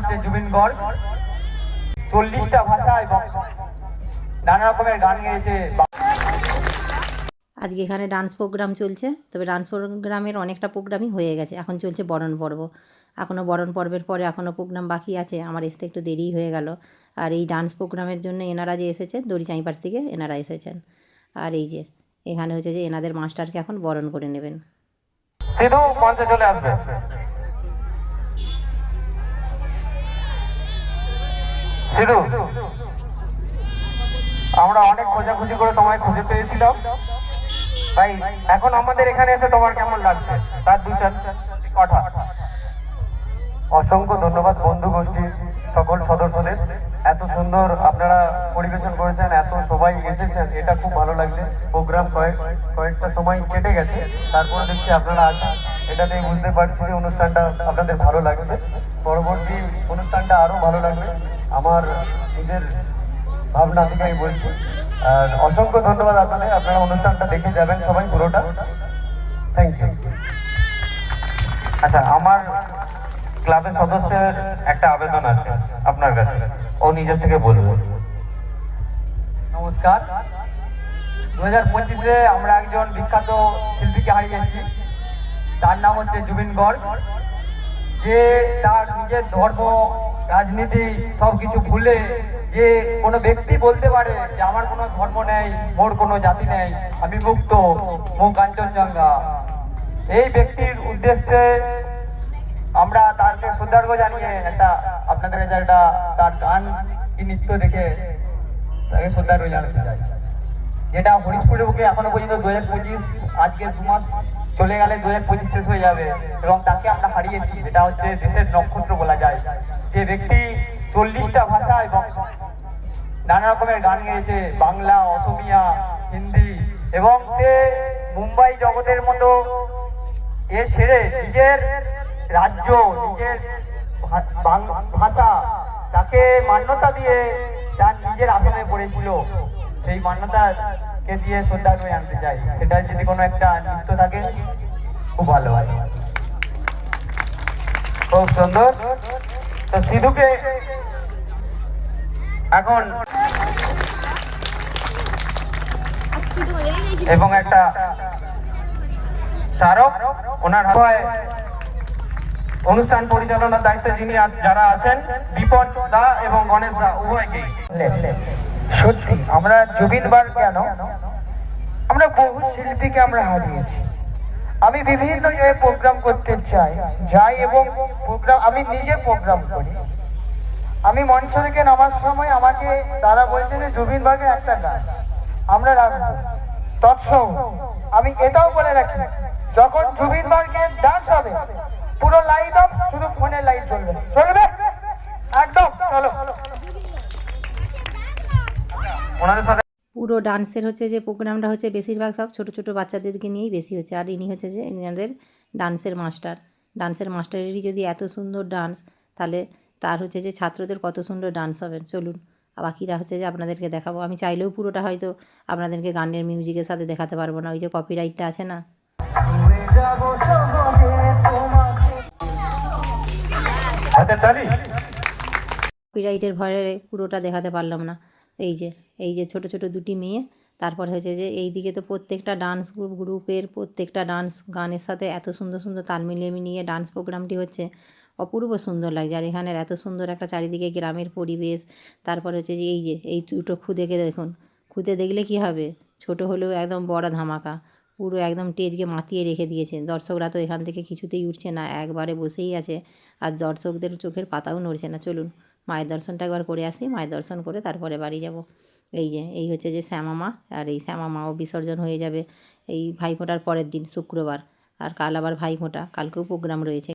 হচ্ছে জুবিন গড় চল্লিশটা ভাষা এবং নানা রকমের গান গেয়েছে। আজকে এখানে ডান্স প্রোগ্রাম চলছে। তবে ডান্স প্রোগ্রামের অনেকটা প্রোগ্রামই হয়ে গেছে। এখন চলছে বরণ পর্ব। এখনও বরণ পর্বের পরে এখনও প্রোগ্রাম বাকি আছে। আমার আসতে একটু দেরিই হয়ে গেল। আর এই ডান্স প্রোগ্রামের জন্য এনারা যে এসেছেন দড়ি চাঁইপার থেকে এনারা এসেছেন। আর এই যে এখানে হচ্ছে যে এনাদের মাস্টারকে এখন বরণ করে নেবেন। সিধু মঞ্চে চলে আসবে। সিধু আমরা অনেক খোঁজাখুঁজি করে তোমায় খুঁজে পেয়েছিলাম। ভাই, এখন আমাদের এখানে এসে তোমার কেমন লাগছে? তার দুই চার কথা। অসংখ্য ধন্যবাদ বন্ধু গোষ্ঠীর সকল সদস্যদের। এত সুন্দর আপনারা পরিবেশন করেছেন, এত সবাই এসেছেন, এটা খুব ভালো লাগছে। প্রোগ্রাম কয়েক, কয়েকটা সময় কেটে গেছে, তারপরে দেখছি আপনারা আছেন। এটাতে বুঝতে পারছি যে অনুষ্ঠানটা আপনাদের ভালো লাগছে। পরবর্তী অনুষ্ঠানটা আরও ভালো লাগবে। আমার নিজের ভাবনা থেকে আমি বলছি। আর অসংখ্য ধন্যবাদ আপনাদের আপনারা অনুষ্ঠানটা দেখে যাবেন সবাই পুরোটা। থ্যাংক ইউ আচ্ছা আমার ক্লাবের সদস্যের একটা আবেদন আছে আপনার কাছে। ও নিজের থেকে বলব। নমস্কার। দু হাজার পঁচিশে আমরা একজন বিখ্যাত শিল্পীকে হারিয়েছি তার নাম হচ্ছে জুবিন গড় যে তার নিজের ধর্ম রাজনীতি সব কিছু ভুলে যে কোনো ব্যক্তি বলতে পারে যে আমার কোনো ধর্ম নেই, মোর কোনো জাতি নেই, আমি মুক্ত মুখ কাঞ্চনজঙ্ঘা। এই ব্যক্তির উদ্দেশ্যে আমরা তাকে শ্রদ্ধার্ঘ জানিয়ে একটা আপনাদের কাছে একটা তার গান কি নৃত্য দেখে তাকে শ্রদ্ধার্ঘ জানাতে চাই। যেটা হরিশপুরের বুকে এখনও পর্যন্ত দু হাজার পঁচিশ, আজকে দু মাস চলে গেলে দু হাজার পঁচিশ শেষ হয়ে যাবে এবং তাকে আমরা হারিয়েছি, যেটা হচ্ছে দেশের নক্ষত্র বলা যায়। যে ব্যক্তি চল্লিশটা ভাষা এবং নানা রকমের গান গেয়েছে, বাংলা, অসমিয়া, হিন্দি, এবং সে মুম্বাই জগতের মতো এ ছেড়ে নিজের রাজ্য, নিজের ভাষা তাকে মান্যতা দিয়ে তার নিজের আসামে পড়েছিল। সেই মান্যতাকে দিয়ে শ্রদ্ধা করে আনতে চাই। সেটা যদি কোনো একটা নৃত্য থাকে, খুব ভালো হয়। খুব সুন্দর। তো সিধুকে এখন এবং একটা স্মারক ওনার হাতে অনুষ্ঠান পরিচালনার দায়িত্বে যিনি যারা আছেন, বিপদ দা এবং গণেশ দা, উভয়কেই। সত্যি, আমরা জুবিন বার কেন? আমরা বহু শিল্পীকে আমরা হারিয়েছি। আমি বিভিন্ন জায়গায় প্রোগ্রাম করতে চাই, যাই এবং প্রোগ্রাম আমি নিজে প্রোগ্রাম করি। আমি মঞ্চ থেকে নামার সময় আমাকে, তারা বলছে যে, জুবিন ভাগে একটা গান, আমরা রাখব। তৎসম আমি এটাও বলে রাখি, যখন জুবিন বার্গের ডান্স হবে, পুরো লাইট অফ শুধু ফোনের লাইট চলবে পুরো ডান্সের হচ্ছে যে প্রোগ্রামটা হচ্ছে বেশিরভাগ সব ছোটো ছোটো বাচ্চাদেরকে নিয়েই বেশি হচ্ছে। আর ইনি হচ্ছে যে এনাদের ডান্সের মাস্টার। ডান্সের মাস্টারেরই যদি এত সুন্দর ডান্স তাহলে তার হচ্ছে যে ছাত্রদের কত সুন্দর ডান্স হবে। চলুন আর বাকিরা হচ্ছে যে আপনাদেরকে দেখাবো। আমি চাইলেও পুরোটা হয়তো আপনাদেরকে গানের মিউজিকের সাথে দেখাতে পারব না। ওই যে কপিরাইটটা আছে না? কপিরাইটের ভয়ে পুরোটা দেখাতে পারলাম না। এই যে এই যে ছোট ছোট দুটি মেয়ে। তারপর হচ্ছে যে এই দিকে তো প্রত্যেকটা ডান্স গ্রুপ গ্রুপের প্রত্যেকটা ডান্স গানের সাথে এত সুন্দর সুন্দর তাল মিলিয়ে মিলিয়ে ডান্স প্রোগ্রামটি হচ্ছে অপূর্ব সুন্দর লাগছে। আর এখানের এত সুন্দর একটা চারিদিকে গ্রামের পরিবেশ। তারপর হচ্ছে যে এই যে, এই দুটো খুদেকে দেখুন, খুদে দেখলে কি হবে? ছোট হলেও একদম বড় ধামাকা। পুরো একদম টেজকে মাতিয়ে রেখে দিয়েছে। দর্শকরা তো এখান থেকে কিছুতেই উঠছে না, একবারে বসেই আছে। আর দর্শকদের চোখের পাতাও নড়ছে না। চলুন মায়ের দর্শনটা একবার করে আসি, মায়ের দর্শন করে তারপরে বাড়ি যাব। এই যে, এই হচ্ছে যে শ্যামা মা, আর এই শ্যামা মাও বিসর্জন হয়ে যাবে এই ভাইফোঁটার পরের দিন শুক্রবার। আর কাল আবার ভাইফোঁটা, কালকেও প্রোগ্রাম রয়েছে।